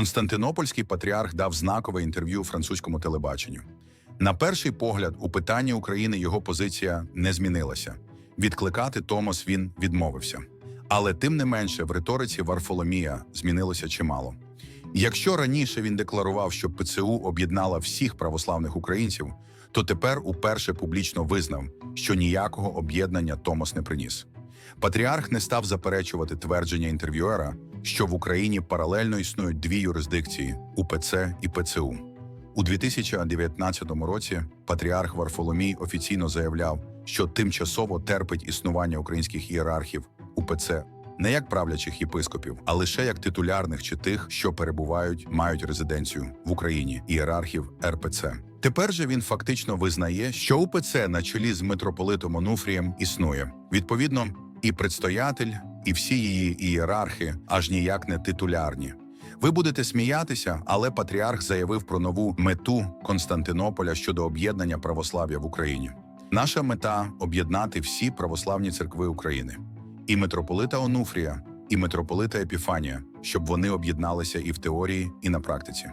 Константинопольський патріарх дав знакове інтерв'ю французькому телебаченню. На перший погляд, у питанні України його позиція не змінилася. Відкликати Томос він відмовився. Але тим не менше в риториці Варфоломія змінилося чимало. Якщо раніше він декларував, що ПЦУ об'єднала всіх православних українців, то тепер уперше публічно визнав, що ніякого об'єднання Томос не приніс. Патріарх не став заперечувати твердження інтерв'юера, що в Україні паралельно існують дві юрисдикції УПЦ і ПЦУ. У 2019 році патріарх Варфоломій офіційно заявляв, що тимчасово терпить існування українських ієрархів УПЦ не як правлячих єпископів, а лише як титулярних чи тих, що перебувають, мають резиденцію в Україні ієрархів РПЦ. Тепер же він фактично визнає, що УПЦ на чолі з митрополитом Онуфрієм існує. Відповідно, і предстоятель, і всі її ієрархи аж ніяк не титулярні. Ви будете сміятися, але патріарх заявив про нову мету Константинополя щодо об'єднання православ'я в Україні. Наша мета об'єднати всі православні церкви України, і митрополита Онуфрія, і митрополита Епіфанія, щоб вони об'єдналися і в теорії, і на практиці.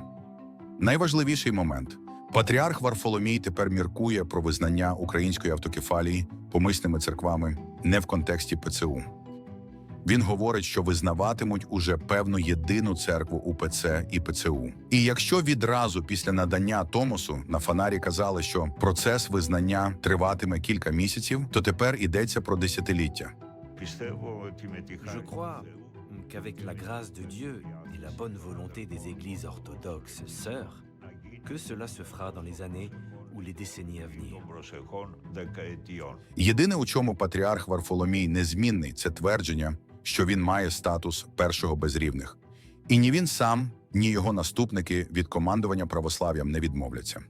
Найважливіший момент патріарх Варфоломій тепер міркує про визнання української автокефалії помисними церквами не в контексті ПЦУ. Він говорить, що визнаватимуть уже певну єдину церкву УПЦ і ПЦУ. І якщо відразу після надання Томосу на фонарі казали, що процес визнання триватиме кілька місяців, то тепер йдеться про десятиліття. Je crois qu'avec la grâce de Dieu et la bonne volonté des églises orthodoxes sœurs, que cela se fera dans les années venir. Єдине, у чому патріарх Варфоломій незмінний, це твердження, що він має статус першого без рівних. І ні він сам, ні його наступники від командування православ'ям не відмовляться.